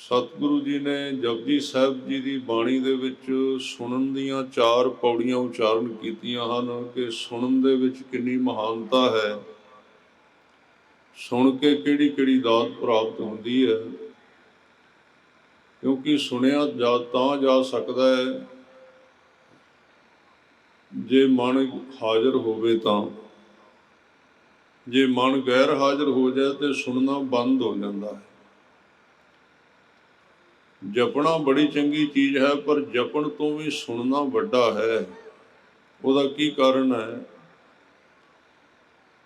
ਸਤਿਗੁਰੂ ਜੀ ਨੇ ਜਪਜੀ ਸਾਹਿਬ ਜੀ ਦੀ ਬਾਣੀ ਦੇ ਵਿੱਚ ਸੁਣਨ ਦੀਆਂ ਚਾਰ ਪੌੜੀਆਂ ਉਚਾਰਨ ਕੀਤੀਆਂ ਹਨ ਕਿ ਸੁਣਨ ਦੇ ਵਿੱਚ ਕਿੰਨੀ ਮਹਾਨਤਾ ਹੈ। ਸੁਣ ਕੇ ਕਿਹੜੀ ਕਿਹੜੀ ਦਾਤ ਪ੍ਰਾਪਤ ਹੁੰਦੀ ਹੈ। ਕਿਉਂਕਿ ਸੁਣਿਆ ਜਾ ਤਾਂ ਜਾ ਸਕਦਾ ਹੈ, ਜੇ ਮਨ ਹਾਜ਼ਰ ਹੋਵੇ ਤਾਂ। ਜੇ ਮਨ ਗੈਰ ਹਾਜ਼ਰ ਹੋ ਜਾਏ ਤੇ ਸੁਣਨਾ ਬੰਦ ਹੋ ਜਾਂਦਾ ਹੈ। ਜਪਣਾ ਬੜੀ ਚੰਗੀ ਚੀਜ਼ ਹੈ, ਪਰ ਜਪਣ ਤੋਂ ਵੀ ਸੁਣਨਾ ਵੱਡਾ ਹੈ। ਉਹਦਾ ਕੀ ਕਾਰਨ ਹੈ?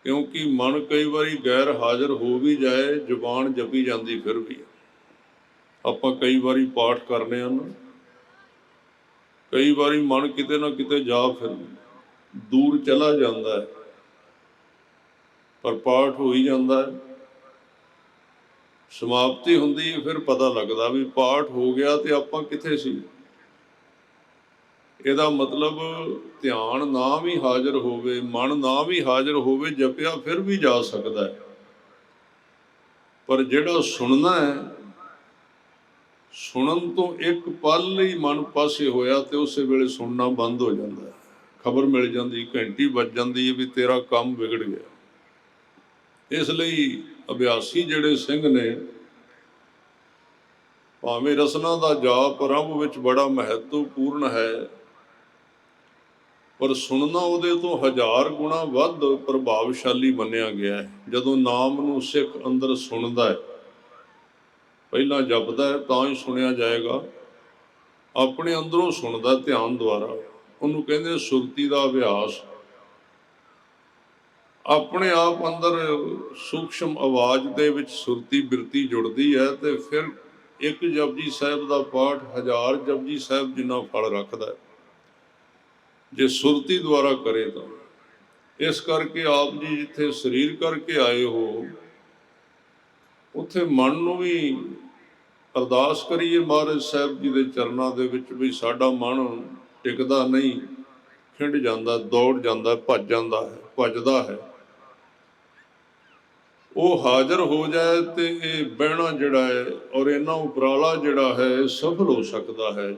ਕਿਉਂਕਿ ਮਨ ਕਈ ਵਾਰੀ ਗੈਰ ਹਾਜ਼ਰ ਹੋ ਵੀ ਜਾਏ, ਜ਼ੁਬਾਨ ਜਪੀ ਜਾਂਦੀ ਫਿਰ ਵੀ। ਆਪਾਂ ਕਈ ਵਾਰੀ ਪਾਠ ਕਰਨੇ ਹਨ। ਕਈ ਵਾਰੀ ਮਨ ਕਿਤੇ ਨਾ ਕਿਤੇ ਜਾ ਫਿਰ ਦੂਰ ਚਲਾ ਜਾਂਦਾ ਹੈ। ਪਰ ਪਾਠ ਹੋ ਹੀ ਜਾਂਦਾ ਹੈ। ਸਮਾਪਤੀ ਹੁੰਦੀ ਹੈ, ਫਿਰ ਪਤਾ ਲੱਗਦਾ ਵੀ ਪਾਠ ਹੋ ਗਿਆ ਤੇ ਆਪਾਂ ਕਿੱਥੇ ਸੀ। ਇਹਦਾ ਮਤਲਬ ਧਿਆਨ ਨਾ ਵੀ ਹਾਜ਼ਰ ਹੋਵੇ ਮਨ ਨਾ ਵੀ ਹਾਜ਼ਰ ਹੋਵੇ ਜਪਿਆ ਫਿਰ ਵੀ ਜਾ ਸਕਦਾ ਹੈ। ਪਰ ਜਿਹੜਾ ਸੁਣਨਾ ਹੈ ਸੁਣਨ ਤੋਂ ਇੱਕ ਪਲ ਲਈ ਮਨ ਪਾਸੇ ਹੋਇਆ ਤੇ ਉਸੇ ਵੇਲੇ ਸੁਣਨਾ ਬੰਦ ਹੋ ਜਾਂਦਾ ਹੈ। ਖਬਰ ਮਿਲ ਜਾਂਦੀ ਘੰਟੀ ਵੱਜ ਜਾਂਦੀ ਹੈ ਵੀ ਤੇਰਾ ਕੰਮ ਵਿਗੜ ਗਿਆ। ਇਸ ਲਈ ਅਭਿਆਸੀ ਜਿਹੜੇ ਸਿੰਘ ਨੇ, ਭਾਵੇਂ ਰਸਨਾ ਦਾ ਜਾਪ ਆਰੰਭ ਵਿੱਚ ਬੜਾ ਮਹੱਤਵਪੂਰਨ ਹੈ, ਪਰ ਸੁਣਨਾ ਉਹਦੇ ਤੋਂ ਹਜ਼ਾਰ ਗੁਣਾ ਵੱਧ ਪ੍ਰਭਾਵਸ਼ਾਲੀ ਮੰਨਿਆ ਗਿਆ ਹੈ। ਜਦੋਂ ਨਾਮ ਨੂੰ ਸਿੱਖ ਅੰਦਰ ਸੁਣਦਾ ਹੈ, ਪਹਿਲਾਂ ਜਪਦਾ ਹੈ, ਤਾਂ ਹੀ ਸੁਣਿਆ ਜਾਏਗਾ। ਆਪਣੇ ਅੰਦਰੋਂ ਸੁਣਦਾ ਧਿਆਨ ਦੁਆਰਾ। ਉਹਨੂੰ ਕਹਿੰਦੇ ਸੁਰਤੀ ਦਾ ਅਭਿਆਸ। ਆਪਣੇ ਆਪ ਅੰਦਰ ਸੂਖਸ਼ਮ ਆਵਾਜ਼ ਦੇ ਵਿੱਚ ਸੁਰਤੀ ਬਿਰਤੀ ਜੁੜਦੀ ਹੈ ਤੇ ਫਿਰ ਇੱਕ ਜਪਜੀ ਸਾਹਿਬ ਦਾ ਪਾਠ ਹਜ਼ਾਰ ਜਪਜੀ ਸਾਹਿਬ ਜਿੰਨਾ ਫਲ ਰੱਖਦਾ ਹੈ। ਜੇ ਸੁਰਤੀ ਦੁਆਰਾ ਕਰੇ ਤਾਂ। ਇਸ ਕਰਕੇ ਆਪ ਜੀ ਜਿੱਥੇ ਸਰੀਰ ਕਰਕੇ ਆਏ ਹੋ, ਉੱਥੇ ਮਨ ਨੂੰ ਵੀ ਅਰਦਾਸ ਕਰੀਏ ਮਹਾਰਾਜ ਸਾਹਿਬ ਜੀ ਦੇ ਚਰਨਾਂ ਦੇ ਵਿੱਚ ਵੀ ਸਾਡਾ ਮਨ ਟਿਕਦਾ ਨਹੀਂ, ਖਿੰਡ ਜਾਂਦਾ, ਦੌੜ ਜਾਂਦਾ, ਭੱਜ ਜਾਂਦਾ ਹੈ, ਭੱਜਦਾ ਹੈ। ਉਹ ਹਾਜ਼ਰ ਹੋ ਜਾਏ ਤੇ ਇਹ ਬਹਿਣਾ ਜਿਹੜਾ ਹੈ ਔਰ ਇਹਨਾਂ ਉਪਰਾਲਾ ਜਿਹੜਾ ਹੈ ਸਫਲ ਹੋ ਸਕਦਾ ਹੈ।